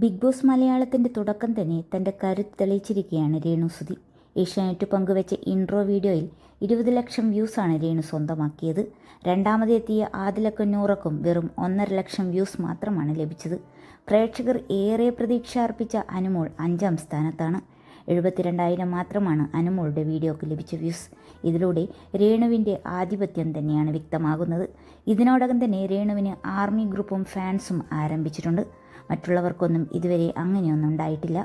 Big boss മലയാളത്തിന്റെ തുടക്കം തന്നെ തന്റെ കരുത്ത് തെളിയിച്ചിരിക്കുകയാണ് രേണു സുധി. ഏഷ്യാനെറ്റ് പങ്കുവച്ച ഇൻട്രോ വീഡിയോയിൽ ഇരുപത് ലക്ഷം വ്യൂസാണ് രേണു സ്വന്തമാക്കിയത്. രണ്ടാമതെത്തിയ ആദിലക്കും നൂറക്കും വെറും ഒന്നര ലക്ഷം വ്യൂസ് മാത്രമാണ് ലഭിച്ചത്. പ്രേക്ഷകർ ഏറെ പ്രതീക്ഷ അർപ്പിച്ച അനുമോൾ അഞ്ചാം സ്ഥാനത്താണ്. എഴുപത്തിരണ്ടായിരം മാത്രമാണ് അനുമോളുടെ വീഡിയോക്ക് ലഭിച്ച വ്യൂസ്. ഇതിലൂടെ രേണുവിന്റെ ആധിപത്യം തന്നെയാണ് വ്യക്തമാകുന്നത്. ഇതിനോടകം തന്നെ രേണുവിന് ആർമി ഗ്രൂപ്പും ഫാൻസും ആരംഭിച്ചിട്ടുണ്ട്. മറ്റുള്ളവർക്കൊന്നും ഇതുവരെ അങ്ങനെയൊന്നും ഉണ്ടായിട്ടില്ല.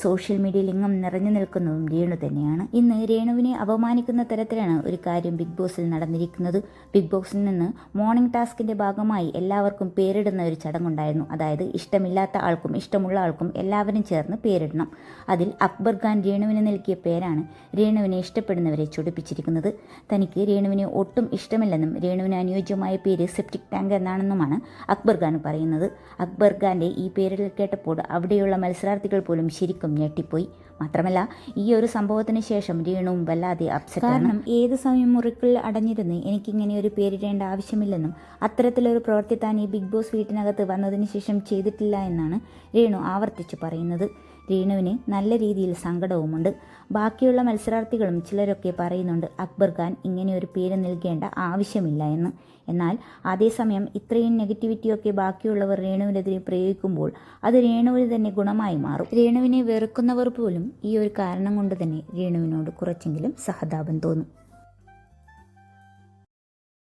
സോഷ്യൽ മീഡിയയിൽ ലിംഗം നിറഞ്ഞു നിൽക്കുന്നതും രേണു തന്നെയാണ്. ഇന്ന് രേണുവിനെ അപമാനിക്കുന്ന തരത്തിലാണ് ഒരു കാര്യം ബിഗ് ബോസിൽ നടന്നിരിക്കുന്നത്. ബിഗ് ബോസിൽ നിന്ന് മോർണിംഗ് ടാസ്കിന്റെ ഭാഗമായി എല്ലാവർക്കും പേരിടുന്ന ഒരു ചടങ്ങുണ്ടായിരുന്നു. അതായത് ഇഷ്ടമില്ലാത്ത ആൾക്കും ഇഷ്ടമുള്ള ആൾക്കും എല്ലാവരും ചേർന്ന് പേരിടണം. അതിൽ അക്ബർ ഖാൻ രേണുവിന് നൽകിയ പേരാണ് രേണുവിനെ ഇഷ്ടപ്പെടുന്നവരെ ചൊടിപ്പിച്ചിരിക്കുന്നത്. തനിക്ക് രേണുവിനെ ഒട്ടും ഇഷ്ടമില്ലെന്നും രേണുവിന് അനുയോജ്യമായ പേര് സെപ്റ്റിക് ടാങ്ക് എന്നാണെന്നുമാണ് അക്ബർ ഖാൻ പറയുന്നത്. അക്ബർ ഖാന്റെ ഈ പേരിൽ കേട്ടപ്പോൾ അവിടെയുള്ള മത്സരാർത്ഥികൾ പോലും ശരിക്കും ഞെട്ടിപ്പോയി. മാത്രമല്ല ഈ ഒരു സംഭവത്തിന് ശേഷം രീണുവും വല്ലാതെ അപ്സെറ്റ് കാരണം ഏത് സമയം മുറിക്കുള്ളിൽ അടഞ്ഞിരുന്ന് എനിക്കിങ്ങനെ ഒരു പേരിടേണ്ട ആവശ്യമില്ലെന്നും അത്തരത്തിലൊരു പ്രവൃത്തി താൻ ഈ ബിഗ് ബോസ് വീട്ടിനകത്ത് വന്നതിന് ശേഷം ചെയ്തിട്ടില്ല എന്നാണ് രേണു ആവർത്തിച്ചു പറയുന്നത്. രേണുവിന് നല്ല രീതിയിൽ സങ്കടവുമുണ്ട്. ബാക്കിയുള്ള മത്സരാർത്ഥികളും ചിലരൊക്കെ പറയുന്നുണ്ട് അക്ബർ ഖാൻ ഒരു പേര് നൽകേണ്ട ആവശ്യമില്ല എന്ന്. എന്നാൽ അതേസമയം ഇത്രയും നെഗറ്റിവിറ്റിയൊക്കെ ബാക്കിയുള്ളവർ രേണുവിനെതിരെ പ്രയോഗിക്കുമ്പോൾ അത് രേണുവിന് തന്നെ ഗുണമായി മാറും. രേണുവിനെ വെറുക്കുന്നവർ പോലും ഈ ഒരു കാരണം കൊണ്ട് തന്നെ രേണുവിനോട് കുറച്ചെങ്കിലും സഹതാപം തോന്നും.